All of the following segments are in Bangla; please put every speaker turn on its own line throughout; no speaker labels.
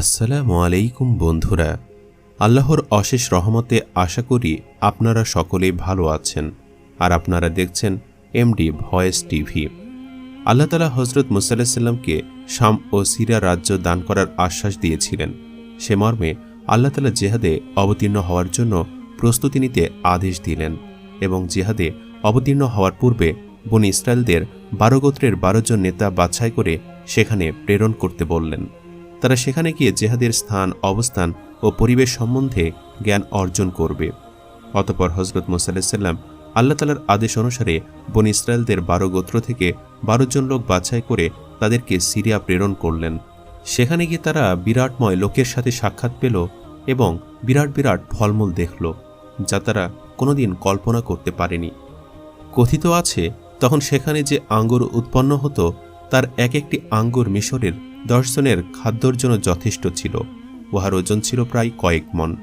আসসালামু আলাইকুম বন্ধুরা। আল্লাহর অশেষ রহমতে আশা করি আপনারা সকলেই ভালো আছেন আর আপনারা দেখছেন এমডি ভয়েস টিভি আল্লাহ তালা হজরত মুসাল্লামকে শাম ও সিরা রাজ্য দান করার আশ্বাস দিয়েছিলেন। সে মর্মে আল্লাহ তালা জেহাদে অবতীর্ণ হওয়ার জন্য প্রস্তুতি নিতে আদেশ দিলেন এবং জেহাদে অবতীর্ণ হওয়ার পূর্বে বনি ইসরায়েলদের বারো গোত্রের বারো জন নেতা বাছাই করে সেখানে প্রেরণ করতে বললেন। তারা সেখানে গিয়ে জেহাদের স্থান, অবস্থান ও পরিবেশ সম্বন্ধে জ্ঞান অর্জন করবে। অতপর হজরত মুসাল্লাম আল্লাহ তালার আদেশ অনুসারে বন ইসরায়েলদের বারো গোত্র থেকে বারো জন লোক বাছাই করে তাদেরকে সিরিয়া প্রেরণ করলেন। সেখানে গিয়ে তারা বিরাটময় লোকের সাথে সাক্ষাৎ পেল এবং বিরাট বিরাট ফলমূল দেখল, যা তারা কোনোদিন কল্পনা করতে পারেনি। কথিত আছে, তখন সেখানে যে আঙ্গুর উৎপন্ন হতো, তার এক একটি আঙ্গুর মিশরের দশজনের খাদ্যর জন্য যথেষ্ট ছিল। উহার ওজন ছিল প্রায় কয়েক মন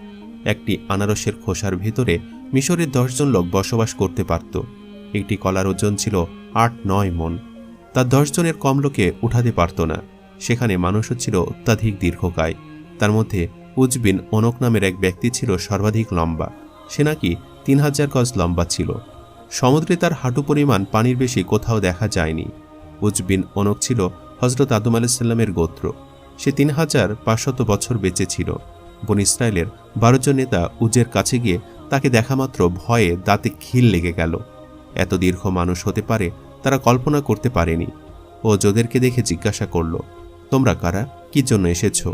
একটি আনারসের খোসার ভিতরে মিশরের দশজন লোক বসবাস করতে পারত। একটি কলার ওজন ছিল আট নয় মন তার দশজনের কম লোকে উঠাতে পারত না। সেখানে মানুষও ছিল অত্যাধিক দীর্ঘকায়। তার মধ্যে উজবিন অনক নামের এক ব্যক্তি ছিল সর্বাধিক লম্বা। সে নাকি তিন হাজার গজ লম্বা ছিল। সমুদ্রে তার হাঁটু পরিমাণ পানির বেশি কোথাও দেখা যায়নি। উজবিন অনক ছিল হজরত আদম আলাইসাল্লামের গোত্র। সে তিন হাজার পাঁচশত বছর বেঁচে ছিল। বন ইসরায়েলের বারো জন নেতা উজের কাছে গিয়ে তাকে দেখামাত্র ভয়ে দাঁতে খিল লেগে গেল। এত দীর্ঘ মানুষ হতে পারে তারা কল্পনা করতে পারেনি। ও যোদেরকে দেখে জিজ্ঞাসা করল, তোমরা কারা? কি জন্য এসেছ?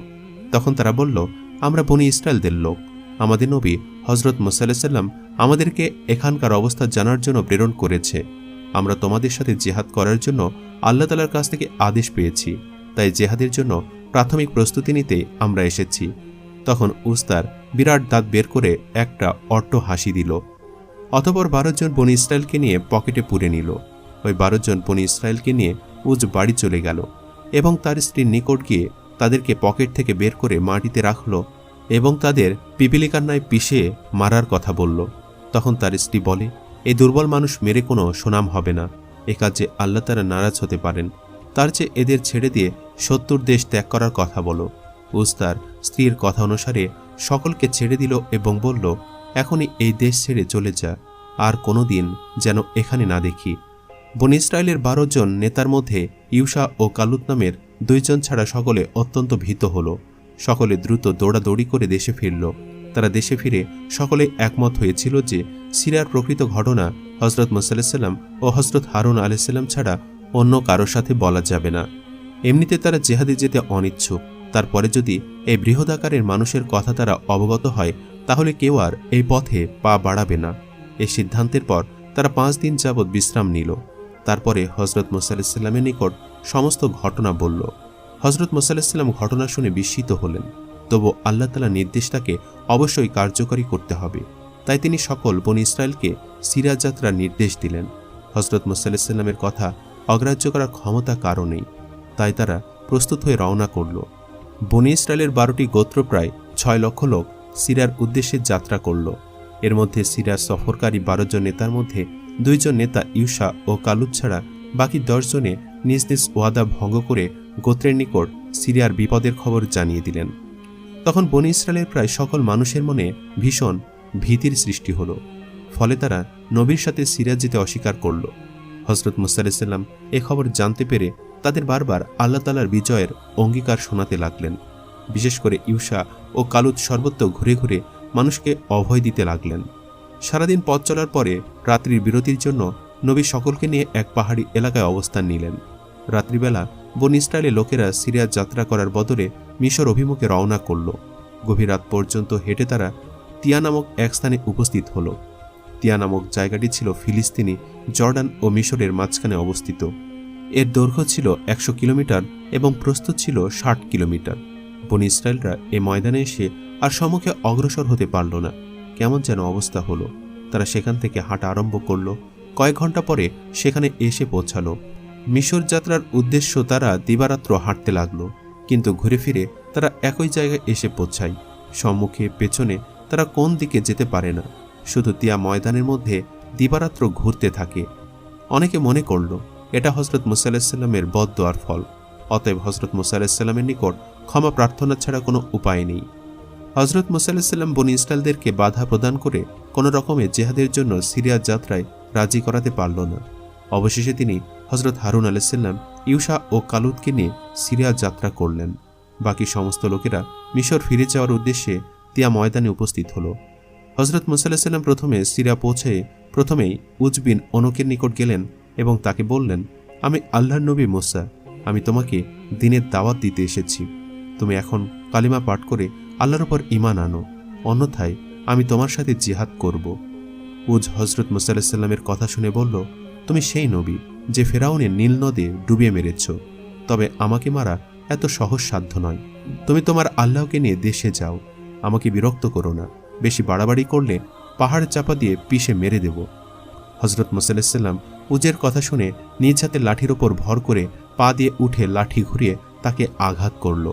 তখন তারা বলল, আমরা বনি ইসরায়েলদের লোক। আমাদের নবী হজরত মুসাল্লাম আমাদেরকে এখানকার অবস্থা জানার জন্য প্রেরণ করেছে। আমরা তোমাদের সাথে জেহাদ করার জন্য আল্লাহ তালার কাছ থেকে আদেশ পেয়েছি, তাই জেহাদের জন্য প্রাথমিক প্রস্তুতি নিতে আমরা এসেছি। তখন উস্তার বিরাট দাঁত বের করে একটা অট্ট হাসি দিল। অতপর বারো জন বনি ইসরায়েলকে নিয়ে পকেটে পুরে নিল। ওই বারো জন বনি ইসরায়েলকে নিয়ে উজ বাড়ি চলে গেল এবং তার স্ত্রীর নিকট গিয়ে তাদেরকে পকেট থেকে বের করে মাটিতে রাখল এবং তাদের পিপিলিকার ন্যায় পিষে মারার কথা বলল। তখন তার স্ত্রী বলে এই দুর্বল মানুষ মেরে কোনো সুনাম হবে না। এ কাজে আল্লাহ তারা নারাজ হতে পারেন। তার চেয়ে এদের ছেড়ে দিয়ে সত্তর দেশ ত্যাগ করার কথা বলো। উস্তার স্ত্রীর কথা অনুসারে সকলকে ছেড়ে দিল এবং বলল, এখনই এই দেশ ছেড়ে চলে যা। আর কোনো দিন যেন এখানে না দেখি। বন ইসরায়েলের বারো জন নেতার মধ্যে ইউসা ও কালুত নামের দুইজন ছাড়া সকলে অত্যন্ত ভীত হল। সকলে দ্রুত দৌড়াদৌড়ি করে দেশে ফিরল। তারা দেশে ফিরে সকলে একমত হয়েছিল যে সিরিয়ার প্রকৃত ঘটনা হজরত মুসাল্লাম ও হজরত হারুন আলাইসাল্লাম ছাড়া অন্য কারোর সাথে বলা যাবে না। এমনিতে তারা জেহাদে যেতে অনিচ্ছুক। তারপরে যদি এই বৃহদাকারের মানুষের কথা তারা অবগত হয়, তাহলে কেউ আর এই পথে পা বাড়াবে না। এই সিদ্ধান্তের পর তারা পাঁচ দিন যাবৎ বিশ্রাম নিল। তারপরে হজরত মুসাল্লামের নিকট সমস্ত ঘটনা বলল। হজরত মুসাল্লাম ঘটনা শুনে বিস্মিত হলেন। তবু আল্লাহ তালা নির্দেশটাকে অবশ্যই কার্যকরী করতে হবে। তাই তিনি সকল বন ইসরায়েলকে সিরাজ যাত্রার নির্দেশ দিলেন। হজরত মুসাল্লামের কথা অগ্রাহ্য করার ক্ষমতা কারণেই তাই তারা প্রস্তুত হয়ে রওনা করল। বনি ইসরায়েলের বারোটি গোত্র প্রায় ছয় লক্ষ লোক সিরিয়ার উদ্দেশ্যে যাত্রা করল। এর মধ্যে সিরিয়ার সফরকারী বারো জন নেতার মধ্যে দুইজন নেতা ইউসা ও কালুদ ছাড়া বাকি দশজনে নিজ নিজ ওয়াদা ভঙ্গ করে গোত্রের নিকট সিরিয়ার বিপদের খবর জানিয়ে দিলেন। তখন বনি ইসরায়েলের প্রায় সকল মানুষের মনে ভীষণ ভীতির সৃষ্টি হল, ফলে তারা নবীর সাথে সিরিয়া যেতে অস্বীকার করল। হজরত মুসাল্লাম এ খবর জানতে পেরে তাদের বারবার আল্লাহ তালার বিজয়ের অঙ্গীকার শোনাতে লাগলেন। বিশেষ করে ইউসা ও কালুদ সর্বত্র ঘুরে ঘুরে মানুষকে অভয় দিতে লাগলেন। সারাদিন পথ চলার পরে রাত্রির বিরতির জন্য নবী সকলকে নিয়ে এক পাহাড়ি এলাকায় অবস্থান নিলেন। রাত্রিবেলা বন ইসরায়েলে লোকেরা সিরিয়া যাত্রা করার বদলে মিশর অভিমুখে রওনা করল। গভীর রাত পর্যন্ত হেঁটে তারা তিয়া নামক এক স্থানে উপস্থিত হল। তিয়া নামক জায়গাটি ছিল ফিলিস্তিনি, জর্ডান ও মিশরের মাঝখানে অবস্থিত। এর দৈর্ঘ্য ছিল একশো কিলোমিটার এবং প্রস্তুত ছিল ষাট কিলোমিটার। বন ইসরায়েলরা এ ময়দানে এসে আর সম্মুখে অগ্রসর হতে পারল না। কেমন যেন অবস্থা হলো। তারা সেখান থেকে হাঁটা আরম্ভ করল। কয়েক ঘণ্টা পরে সেখানে এসে পৌঁছালো। মিশর যাত্রার উদ্দেশ্য তারা দিবারাত্র হাঁটতে লাগল। কিন্তু ঘুরে ফিরে তারা একই জায়গায় এসে পৌঁছায়। সম্মুখে, পেছনে তারা কোন দিকে যেতে পারে না। শুধু তিয়া ময়দানের মধ্যে দিবারাত্র ঘুরতে থাকে। অনেকে মনে করল, এটা হজরত মুসাল্লামের বদদোয়ার ফল। অতএব হজরত মুসাল্লামের নিকট ক্ষমা প্রার্থনা ছাড়া কোনো উপায় নেই। হজরত মুসাল্লাম বনি ইসরায়েলদেরকে বাধা প্রদান করে কোনো রকমে জেহাদের জন্য সিরিয়ার যাত্রায় রাজি করাতে পারল না। অবশেষে তিনি হজরত হারুন আলাইসাল্লাম ইউসা ও কালুদকে নিয়ে সিরিয়া যাত্রা করলেন। বাকি সমস্ত লোকেরা মিশর ফিরে যাওয়ার উদ্দেশ্যে তিয়া ময়দানে উপস্থিত হলো। হজরত মুসাল্লাম প্রথমে সিরিয়া পৌঁছে প্রথমেই উজবিন অনুকের নিকট গেলেন এবং তাকে বললেন, আমি আল্লাহর নবী মোসা, আমি তোমাকে দিনের দাওয়াত দিতে এসেছি। তুমি এখন কালিমা পাঠ করে আল্লাহর উপর ইমান আনো। অন্যথায় আমি তোমার সাথে জিহাদ করব। উজ হজরত মুসাল্লামের কথা শুনে বলল, তুমি সেই নবী যে ফেরাউনে নীল নদে ডুবিয়ে মেরেছ। তবে আমাকে মারা এত সহজ সাধ্য নয়। তুমি তোমার আল্লাহকে নিয়ে দেশে যাও। আমাকে বিরক্ত করো না। বেশি বাড়াবাড়ি করলে পাহাড় চাপা দিয়ে পিষে মেরে দেব। হজরত মুসাল্লাম উজের কথা শুনে নিজ হাতে লাঠির ওপর ভর করে পা দিয়ে উঠে লাঠি ঘুরিয়ে তাকে আঘাত করল।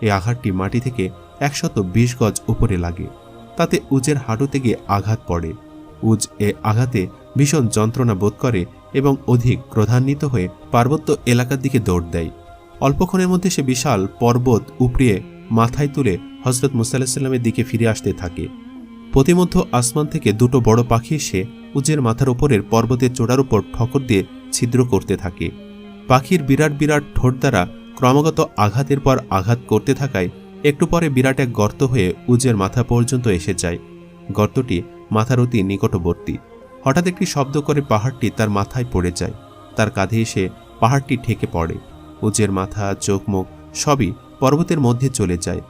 এই আঘাতটি মাটি থেকে একশত বিশ গজ উপরে লাগে। তাতে উজের হাঁটুতে গিয়ে আঘাত পড়ে। উজ এ আঘাতে ভীষণ যন্ত্রণা বোধ করে এবং অধিক ক্রধান্বিত হয়ে পার্বত্য এলাকার দিকে দৌড় দেয়। অল্পক্ষণের মধ্যে সে বিশাল পর্বত উপড়িয়ে মাথায় তুলে হজরত মুসাল্লামের দিকে ফিরে আসতে থাকে। প্রতিমধ্য আসমান থেকে দুটো বড় পাখি এসে উজের মাথার ওপরের পর্বতের চোড়ার উপর ঠকর দিয়ে ছিদ্র করতে থাকে। পাখির বিরাট বিরাট ঠোঁট দ্বারা ক্রমাগত আঘাতের পর আঘাত করতে থাকায় একটু পরে বিরাট এক গর্ত হয়ে উজের মাথা পর্যন্ত এসে যায়। গর্তটি মাথার অতি নিকটবর্তী। হঠাৎ একটি শব্দ করে পাহাড়টি তার মাথায় পড়ে যায়। তার কাঁধে এসে পাহাড়টি ঠেকে পড়ে। উজের মাথা, চোখ, মুখ সবই পর্বতের মধ্যে চলে যায়।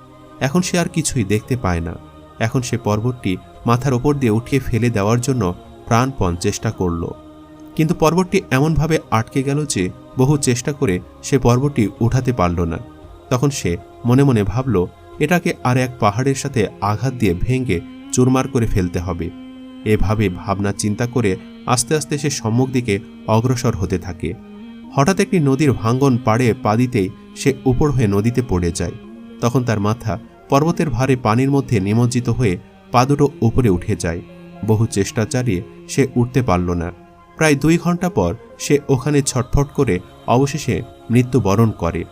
এখন সে আর কিছুই দেখতে পায় না। এখন সে পর্বতটি মাথার ওপর দিয়ে উঠিয়ে ফেলে দেওয়ার জন্য প্রাণপণ চেষ্টা করল। কিন্তু পর্বতটি এমনভাবে আটকে গেল যে বহু চেষ্টা করে সে পর্বতটি উঠাতে পারল না। তখন সে মনে মনে ভাবল, এটাকে আর এক পাহাড়ের সাথে আঘাত দিয়ে ভেঙে চুরমার করে ফেলতে হবে। এভাবে ভাবনা চিন্তা করে আস্তে আস্তে সে সম্মুখ দিকে অগ্রসর হতে থাকে। হঠাৎ একটি নদীর ভাঙ্গন পাড়ে পা দিতেই সে উপর হয়ে নদীতে পড়ে যায়। তখন তার মাথা পর্বতের ভারে পানির মধ্যে নিমজ্জিত হয়ে পা দুটো উপরে উঠে যায়। বহু চেষ্টা চালিয়ে সে উঠতে পারল না। প্রায় দুই ঘণ্টা পর সে ওখানে ছটফট করে অবশেষে মৃত্যুবরণ করে।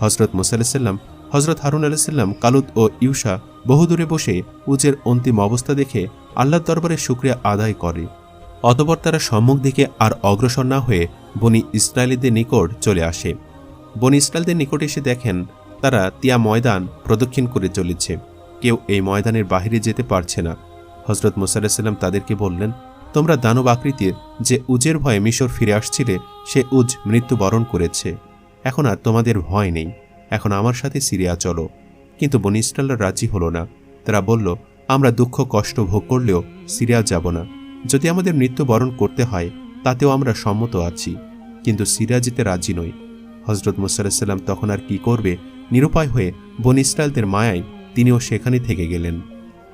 হজরত মুসাল্লাম হজরত হারুন আলাইসাল্লাম কালুদ ও ইউসা বহুদূরে বসে উজের অন্তিম অবস্থা দেখে আল্লাহর দরবারে শুক্রিয়া আদায় করে। অতপর তারা সম্মুখ দিকে আর অগ্রসর না হয়ে বনি ইসরায়েলিদের নিকট চলে আসে। বনি ইসরায়েলদের নিকট এসে দেখেন, তারা তিয়া ময়দান প্রদক্ষিণ করে চলেছে। কেউ এই ময়দানের বাহিরে যেতে পারছে না। হজরত মুসাল্লাম তাদেরকে বললেন, তোমরা দানব আকৃতির যে উজের ভয়ে মিশর ফিরে আসছিলে, সে উজ মৃত্যুবরণ করেছে। এখন আর তোমাদের ভয় নেই। এখন আমার সাথে সিরিয়া চলো। কিন্তু বনি ইসরায়েলরা রাজি হলো না। তারা বলল, আমরা দুঃখ কষ্ট ভোগ করলেও সিরিয়া যাব না। যদি আমাদের মৃত্যুবরণ করতে হয় তাতেও আমরা সম্মত আছি, কিন্তু সিরিয়া যেতে রাজি নই। হজরত মুসাল্লাম তখন আর কি করবে, নিরুপায় হয়ে বন ইসরায়েলদের মায়ায় তিনিও সেখানে থেকে গেলেন।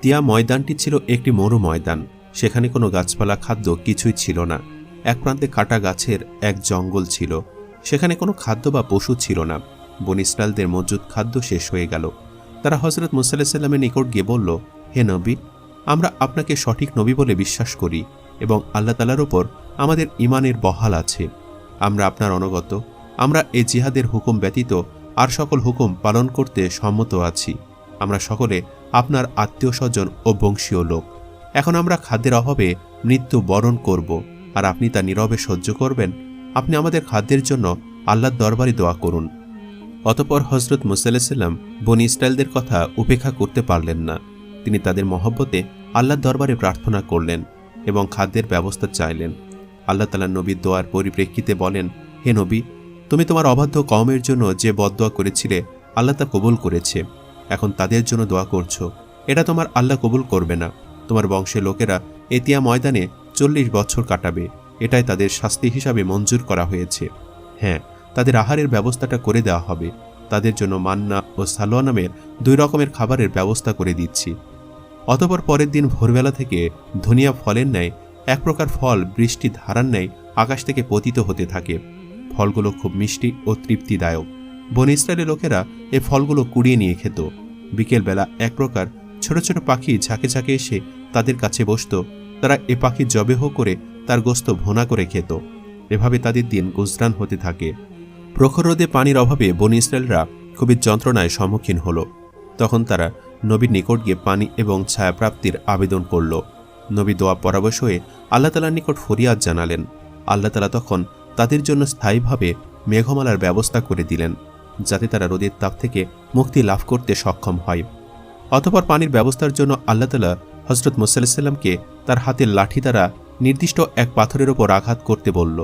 তিয়া ময়দানটি ছিল একটি মরু ময়দান, সেখানে কোনো গাছপালা, খাদ্য কিছুই ছিল না। এক প্রান্তে কাটা গাছের এক জঙ্গল ছিল, সেখানে কোনো খাদ্য বা পশু ছিল না। বন ইসরায়েলদের মজুদ খাদ্য শেষ হয়ে গেল। তারা হজরত মুসাল্লামের নিকট গিয়ে বলল, হে নবী, আমরা আপনাকে সঠিক নবী বলে বিশ্বাস করি এবং আল্লাহ তালার ওপর আমাদের ইমানের বহাল আছে। আমরা আপনার অনগত। আমরা এ জিহাদের হুকুম ব্যতীত আর সকল হুকুম পালন করতে সম্মত আছি। আমরা সকলে আপনার আত্মীয় স্বজন ও বংশীয় লোক। এখন আমরা খাদ্যের অভাবে মৃত্যু বরণ করব। আর আপনি তা নীরবে সহ্য করবেন। আপনি আমাদের খাদ্যের জন্য আল্লাহর দরবারে দোয়া করুন। অতপর হজরত মুসাল্লাম বনি ইসরায়েলদের কথা উপেক্ষা করতে পারলেন না। তিনি তাদের মহব্বতে আল্লাহর দরবারে প্রার্থনা করলেন এবং খাদ্যের ব্যবস্থা চাইলেন। আল্লাহ তালা নবীর দোয়ার পরিপ্রেক্ষিতে বলেন, হে নবী, তুমি তোমার অবাধ্য কওমের জন্য যে বদদোয়া করেছিলে, আল্লাহ তা কবুল করেছে। এখন তাদের জন্য দোয়া করছ। এটা তোমার আল্লাহ কবুল করবে না। তোমার বংশের লোকেরা এতিয়া ময়দানে চল্লিশ বছর কাটাবে। এটাই তাদের শাস্তি হিসাবে মঞ্জুর করা হয়েছে। হ্যাঁ তাদের আহারের ব্যবস্থাটা করে দেওয়া হবে। তাদের জন্য মান্না ও সালোয়া নামের দুই রকমের খাবারের ব্যবস্থা করে দিচ্ছি। অতপর পরের দিন ভোরবেলা থেকে ধনিয়া ফলের ন্যায় এক প্রকার ফল বৃষ্টি ধারার ন্যায় আকাশ থেকে পতিত হতে থাকে। ফলগুলো খুব মিষ্টি ও তৃপ্তিদায়ক। বন ইসরায়েলের লোকেরা এ ফলগুলো কুড়িয়ে নিয়ে খেত। বিকেলবেলা এক প্রকার ছোট ছোট পাখি ঝাঁকে ঝাঁকে এসে তাদের কাছে বসত। তারা এ পাখি জবেহ করে তার গোস্ত ভোনা করে খেত। এভাবে তাদের দিন গুজরান হতে থাকে। প্রখর রোদে পানির অভাবে বন ইসরায়েলরা খুবই যন্ত্রণায় সম্মুখীন হলো। তখন তারা নবীর নিকট গিয়ে পানি এবং ছায়াপ্রাপ্তির আবেদন করল। নবী দোয়া পরাবশ হয়ে আল্লাহ তালার নিকট ফরিয়াদ জানালেন। আল্লাহ তালা তখন তাদের জন্য স্থায়ীভাবে মেঘমালার ব্যবস্থা করে দিলেন, যাতে তারা রোদের তাপ থেকে মুক্তি লাভ করতে সক্ষম হয়। অতপর পানির ব্যবস্থার জন্য আল্লাহ তালা হজরত মুসাল্লামকে তার হাতের লাঠি দ্বারা নির্দিষ্ট এক পাথরের ওপর আঘাত করতে বলল।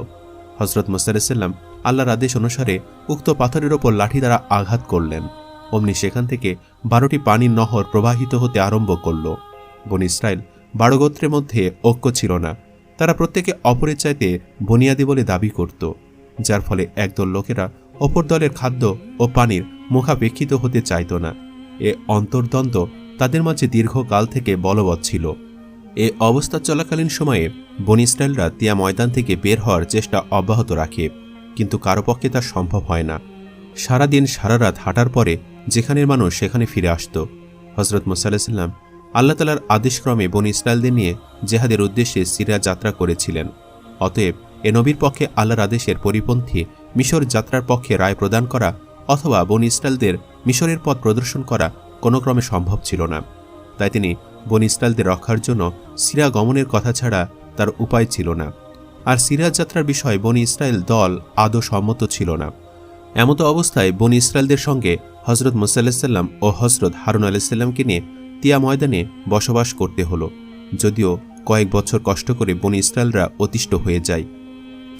হজরত মুসাল্লাম আল্লাহর আদেশ অনুসারে উক্ত পাথরের ওপর লাঠি দ্বারা আঘাত করলেন। অমনি সেখান থেকে বারোটি পানির নহর প্রবাহিত হতে আরম্ভ করল। বন ইসরায়েল বারো গোত্রের মধ্যে ঐক্য ছিল না। তারা প্রত্যেকে অপরের চাইতে বুনিয়াদি বলে দাবি করত, যার ফলে একদল লোকেরা অপর দলের খাদ্য ও পানির মুখাপেক্ষিত হতে চাইত না। এ অন্তর্দ্বন্দ্ব তাদের মাঝে দীর্ঘকাল থেকে বলবৎ ছিল। এ অবস্থা চলাকালীন সময়ে বন ইসরায়েলরা তিয়া ময়দান থেকে বের হওয়ার চেষ্টা অব্যাহত রাখে, কিন্তু কারও পক্ষে তা সম্ভব হয় না। সারাদিন সারা রাত হাঁটার পরে যেখানের মানুষ সেখানে ফিরে আসত। হজরত মুসাল্লাম আল্লাহ তালার আদেশক্রমে বন ইসরায়েলদের নিয়ে জেহাদের উদ্দেশ্যে সিরিয়া যাত্রা করেছিলেন। অতএব এ নবীর পক্ষে আল্লাহর আদেশের পরিপন্থী মিশর যাত্রার পক্ষে রায় প্রদান করা অথবা বন ইসরায়েলদের মিশরের পথ প্রদর্শন করা কোনো ক্রমে সম্ভব ছিল না। তাই তিনি বন ইসরায়েলদের রক্ষার জন্য সিরিয়া গমনের কথা ছাড়া তার উপায় ছিল না। আর সিরিয়া যাত্রার বিষয়ে বনি ইসরায়েল দল আদৌ সম্মত ছিল না। এমতো অবস্থায় বনি ইসরায়েলদের সঙ্গে হজরত মুসাল্লাম ও হজরত হারুন আলাইসাল্লামকে নিয়ে তিয়া ময়দানে বসবাস করতে হলো, যদিও কয়েক বছর কষ্ট করে বনি ইসরায়েলরা অতিষ্ঠ হয়ে যায়।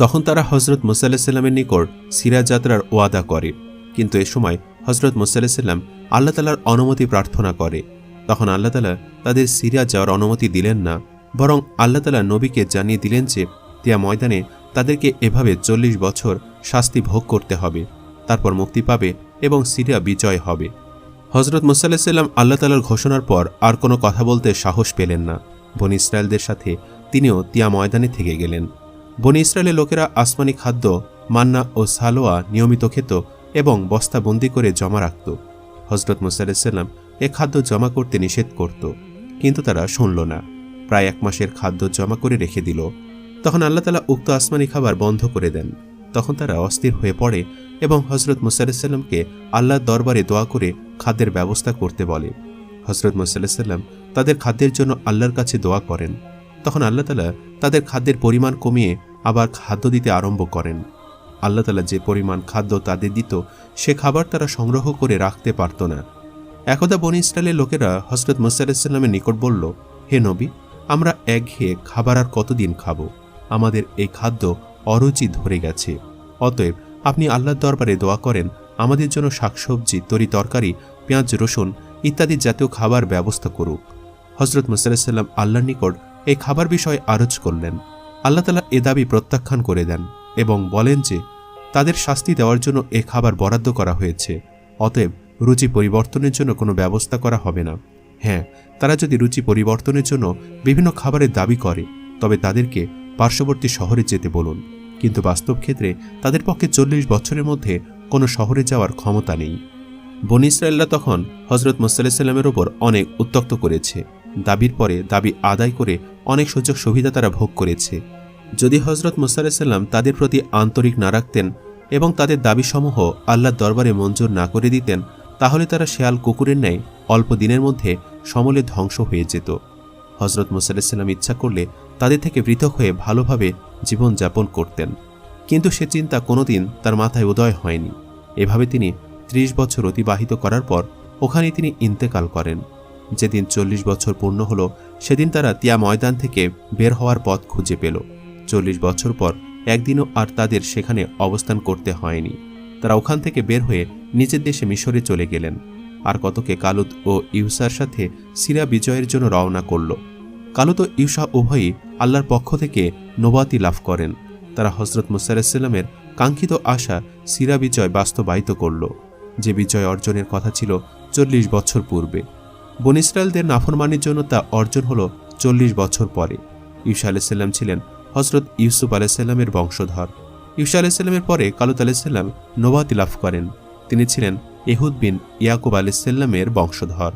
তখন তারা হজরত মুসাল্লামের নিকট সিরা যাত্রার ওয়াদা করে, কিন্তু এ সময় হজরত মুসাল্লাম আল্লাহ তালার অনুমতি প্রার্থনা করে। তখন আল্লাহ তালা তাদের সিরিয়া যাওয়ার অনুমতি দিলেন না, বরং আল্লাহ তালা নবীকে জানিয়ে দিলেন যে, তিয়া ময়দানে তাদেরকে এভাবে চল্লিশ বছর শাস্তি ভোগ করতে হবে, তারপর মুক্তি পাবে এবং সিরিয়া বিজয় হবে। হজরত মুসাল্লাম আল্লাহ তালার ঘোষণার পর আর কোনো কথা বলতে সাহস পেলেন না। বন ইসরায়েলদের সাথে তিনিও তিয়া ময়দানে থেকে গেলেন। বন ইসরায়েলের লোকেরা আসমানি খাদ্য, মান্না ও সালোয়া নিয়মিত খেত এবং বস্তাবন্দি করে জমা রাখত। হজরত মুসাল্লাম এ খাদ্য জমা করতে নিষেধ করত, কিন্তু তারা শুনল না। প্রায় এক মাসের খাদ্য জমা করে রেখে দিল। তখন আল্লাহ তালা উক্ত আসমানি খাবার বন্ধ করে দেন। তখন তারা অস্থির হয়ে পড়ে এবং হজরত মুসাল্লামকে আল্লাহর দরবারে দোয়া করে খাদ্যের ব্যবস্থা করতে বলে। হজরত মুসাল্লাম তাদের খাদ্যের জন্য আল্লাহর কাছে দোয়া করেন। তখন আল্লাহ তালা তাদের খাদ্যের পরিমাণ কমিয়ে আবার খাদ্য দিতে আরম্ভ করেন। আল্লাহ তালা যে পরিমাণ খাদ্য তাদের দিত, সে খাবার তারা সংগ্রহ করে রাখতে পারত না। একদা বনি ইসরায়েলের লোকেরা হজরত মুসাল্লামের নিকট বলল, হে নবী, আমরা একঘেয়ে খাবার আর কতদিন খাব? আমাদের এই খাদ্য অরুচি ধরে গেছে। অতএব আপনি আল্লাহর দরবারে দোয়া করেন, আমাদের জন্য শাকসবজি, তরি তরকারি, পেঁয়াজ রসুন ইত্যাদি জাতীয় খাবার ব্যবস্থা করুক। হজরত মুসাল্লাম আল্লাহর নিকট এই খাবার বিষয়ে আরজ করলেন। আল্লাহ তালা এ দাবি প্রত্যাখ্যান করে দেন এবং বলেন যে, তাদের শাস্তি দেওয়ার জন্য এ খাবার বরাদ্দ করা হয়েছে, অতএব রুচি পরিবর্তনের জন্য কোনো ব্যবস্থা করা হবে না। হ্যাঁ তারা যদি রুচি পরিবর্তনের জন্য বিভিন্ন খাবারের দাবি করে, তবে তাদেরকে পার্শ্ববর্তী শহরে যেতে বলুন। কিন্তু বাস্তব ক্ষেত্রে তাদের পক্ষে চল্লিশ বছরের মধ্যে কোনো শহরে যাওয়ার ক্ষমতা নেই। বন ইসরায়েলরা তখন হজরত মুসাল্লামের ওপর অনেক উত্তক্ত করেছে। দাবির পরে দাবি আদায় করে অনেক সুযোগ সুবিধা তারা ভোগ করেছে। যদি হজরত মুসাল্লাম তাদের প্রতি আন্তরিক না রাখতেন এবং তাদের দাবিসমূহ আল্লাহর দরবারে মঞ্জুর না করে দিতেন, তাহলে তারা শেয়াল কুকুরের ন্যায় অল্প দিনের মধ্যে সমলে ধ্বংস হয়ে যেত। হজরত মুসাল্লাম ইচ্ছা করলে তাদের থেকে পৃথক হয়ে ভালোভাবে জীবনযাপন করতেন। কিন্তু সে চিন্তা কোনোদিন তার মাথায় উদয় হয়নি। এভাবে তিনি ত্রিশ বছর অতিবাহিত করার পর ওখানে তিনি ইন্তেকাল করেন। যেদিন চল্লিশ বছর পূর্ণ হল, সেদিন তারা তিয়া ময়দান থেকে বের হওয়ার পথ খুঁজে পেল। চল্লিশ বছর পর একদিনও আর তাদের সেখানে অবস্থান করতে হয়নি। তারা ওখান থেকে বের হয়ে নিজের দেশে মিশরে চলে গেলেন। আর কতকে কালুদ ও ইউসার সাথে সিরা বিজয়ের জন্য রওনা করল। কালুদ ও ইউসা উভয়ই আল্লাহর পক্ষ থেকে নোবাতি লাভ করেন। তারা হজরত মুসাইসাল্লামের কাঙ্ক্ষিত আশা সিরা বিজয় বাস্তবায়িত করল। যে বিজয় অর্জনের কথা ছিল চল্লিশ বছর পূর্বে। বন ইসরায়েলদের নাফরমানির জন্য তা অর্জন হল চল্লিশ বছর পরে। ইউসা আলাইসাল্লাম ছিলেন হজরত ইউসুফ আলাইসাল্লামের বংশধর। ইউসা আলাইসাল্লামের পরে কালুত আলাইসাল্লাম নোবাতি লাভ করেন। তিনি ছিলেন এহুদ বিন ইয়াকুব আলাইসাল্লামের বংশধর।